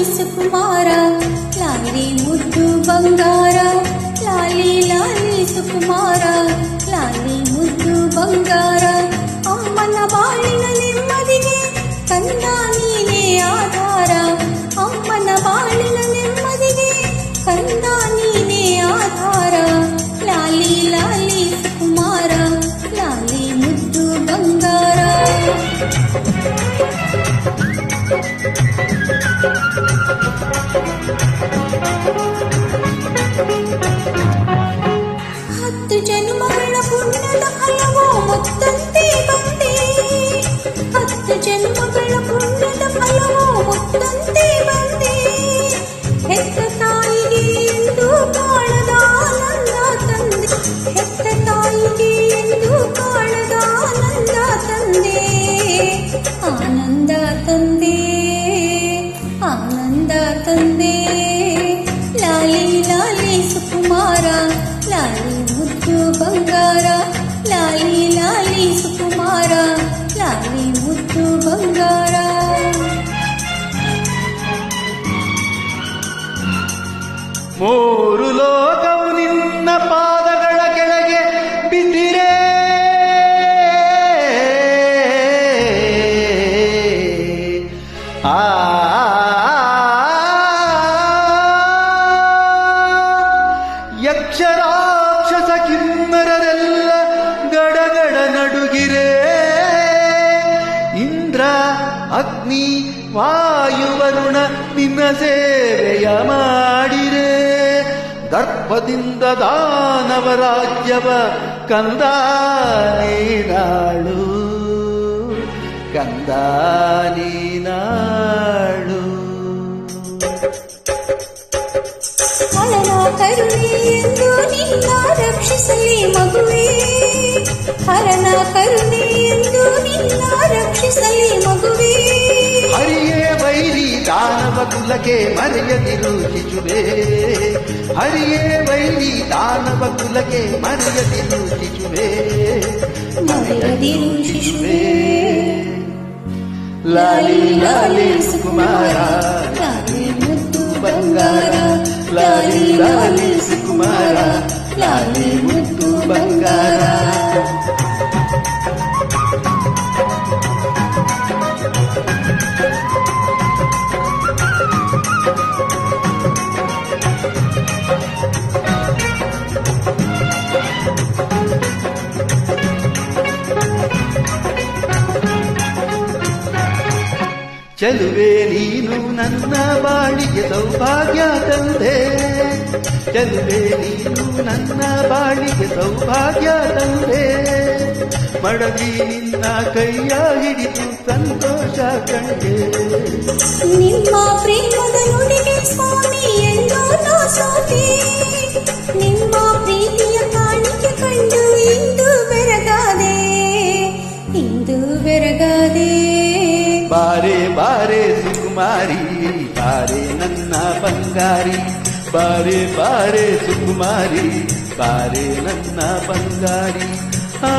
ಲಾಲಿ ಲಾಲಿ ಸುಕುಮಾರ ಲಾಲಿ ಮುದ್ದು ಬಂಗಾರ ಲಾಲಿ ಲಾಲಿ ಸುಕುಮಾರ ಲಾಲಿ ಮುದ್ದು ಬಂಗಾರ ಅಮ್ಮನ ಬಾಳಿನ ನೆಮ್ಮದಿಗೆ ಕಂದ ನೀನೇ ಆಧಾರ ಅಮ್ಮನ ಬಾಳಿನ ನೆಮ್ಮದಿಗೆ ಕಂದ ನೀನೇ ಆಧಾರ ಲಾಲಿ ಲಾಲಿ ಸುಕುಮಾರ ಲಾಲಿ ಮುದ್ದು ಬಂಗಾರ ಲಾಲಿ ಸುಕುಮಾರ, ಲಾಲಿ ಮುದ್ದು ಬಂಗಾರ, ಲಾಲಿ ಲಾಲಿ ಸುಕುಮಾರ, ಲಾಲಿ ಮುದ್ದು ಬಂಗಾರ. ಮೂರು ಲೋಕವು ನಿನ್ನ ಪಾದಗಳ ಕೆಳಗೆ ಬಿದ್ದಿರೆ. ಆ ಅಗ್ನಿ ವಾಯುವರುಣ ನಿನ್ನ ಸೇವೆಯ ಮಾಡಿರೆ. ದರ್ಪದಿಂದ ದಾನವ ರಾಜ್ಯವ ಕಂದಾನೀನಾಳು. ಕಂದ ನೀನಾಳು ಎಂದು ನಿನ್ನ ರಕ್ಷಿಸಲಿ ಮಗುವೇ. ಹರನ ದಾನವ ಕುಲಕ್ಕೆ ಮರೆಯದಿರು ಶಿಶುವೆ ಹರಿಯೇ ವೈರಿ ದಾನವ ಕುಲಕ್ಕೆ ಮರೆಯದಿರು ಶಿಶುವೆ ಮರೆಯದಿರು ಶಿಶುವೆ ಲಾಲಿ ಲಾಲಿ ಸುಕುಮಾರ ಲಾಲಿ ಮುದ್ದು ಬಂಗಾರ ಲಾಲಿ ಲಾಲಿ ಸುಕುಮಾರ ಲಾಲಿ ಮುದ್ದು ಚೆಲುವೆ ನೀನು ನನ್ನ ಬಾಳಿಗೆ ಸೌಭಾಗ್ಯ ತಂದೆ. ಚೆಲುವೆ ನೀನು ನನ್ನ ಬಾಳಿಗೆ ಸೌಭಾಗ್ಯ ತಂದೆ. ಮಡದಿ ನಿನ್ನ ಕೈಯ ಹಿಡಿದು ಸಂತೋಷ ಕಂಡೆ. ನಿಮ್ಮ ಪ್ರೇಮದ ನುಡಿಗೆ ಸ್ವಾಮಿ ಎಲ್ಲೋ ಬಾರೆ ಬಾರೆ ಸುಕುಮಾರಿ ಬಾರೆ ನನ್ನ ಬಂಗಾರಿ ಬಾರೆ ಬಾರೆ ಸುಕುಮಾರಿ ಬಾರೆ ನನ್ನ ಬಂಗಾರಿ ಆ